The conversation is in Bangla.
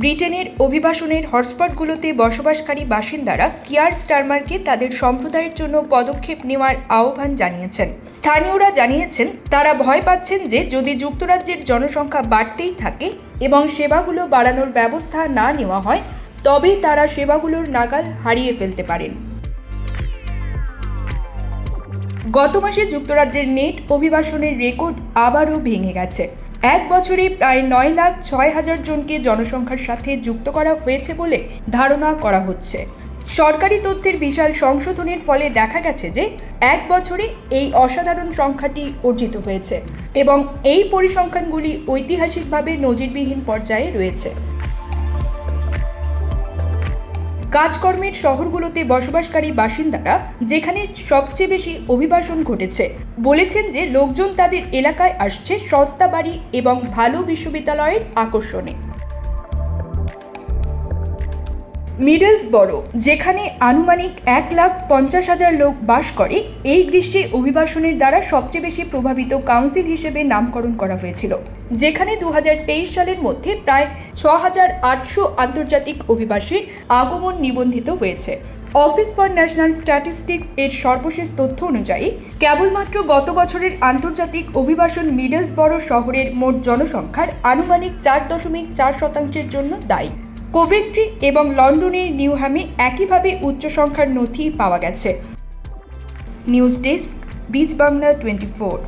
ব্রিটেনের অভিবাসনের হটস্পটগুলোতে বসবাসকারী বাসিন্দারা কিয়ার স্টারমারকে তাদের সম্প্রদায়ের জন্য পদক্ষেপ নেওয়ার আহ্বান জানিয়েছেন। স্থানীয়রা জানিয়েছেন, তারা ভয় পাচ্ছেন যে যদি যুক্তরাজ্যের জনসংখ্যা বাড়তেই থাকে এবং সেবাগুলো বাড়ানোর ব্যবস্থা না নেওয়া হয় তবে তারা সেবাগুলোর নাগাল হারিয়ে ফেলতে পারেন। গত মাসে যুক্তরাজ্যের নেট অভিবাসনের রেকর্ড আবারও ভেঙে গেছে। এক বছরে প্রায় নয় লাখ ছয় হাজার জনকে জনসংখ্যার সাথে যুক্ত করা হয়েছে বলে ধারণা করা হচ্ছে। সরকারি তথ্যের বিশাল সংশোধনের ফলে দেখা গেছে যে এক বছরে এই অসাধারণ সংখ্যাটি অর্জিত হয়েছে এবং এই পরিসংখ্যানগুলি ঐতিহাসিকভাবে নজিরবিহীন পর্যায়ে রয়েছে। কাজকর্মের শহরগুলোতে বসবাসকারী বাসিন্দারা যেখানে সবচেয়ে বেশি অভিবাসন ঘটেছে। বলেছেন যে, লোকজন তাদের এলাকায় আসছে সস্তা বাড়ি এবং ভালো বিশ্ববিদ্যালয়ের আকর্ষণে। মিডলস বড় যেখানে আনুমানিক এক লাখ পঞ্চাশ হাজার লোক বাস করে, এই গ্রীষ্মে অভিবাসনের দ্বারা সবচেয়ে বেশি প্রভাবিত কাউন্সিল হিসেবে নামকরণ করা হয়েছিল, যেখানে দু হাজার তেইশ সালের মধ্যে প্রায় ছ হাজার আটশো আন্তর্জাতিক অভিবাসীর আগমন নিবন্ধিত হয়েছে। অফিস ফর ন্যাশনাল স্ট্যাটিস্টিক্স এর সর্বশেষ তথ্য অনুযায়ী, কেবলমাত্র গত বছরের আন্তর্জাতিক অভিবাসন মিডলস মিডলসবরো শহরের মোট জনসংখ্যার আনুমানিক চার দশমিক চার শতাংশের জন্য দায়ী। কোভেন্ট্রি এবং লন্ডনের নিউহ্যামে একইভাবে উচ্চ সংখ্যার নথি পাওয়া গেছে। নিউজ ডেস্ক, বীজ বাংলা টোয়েন্টি ফোর।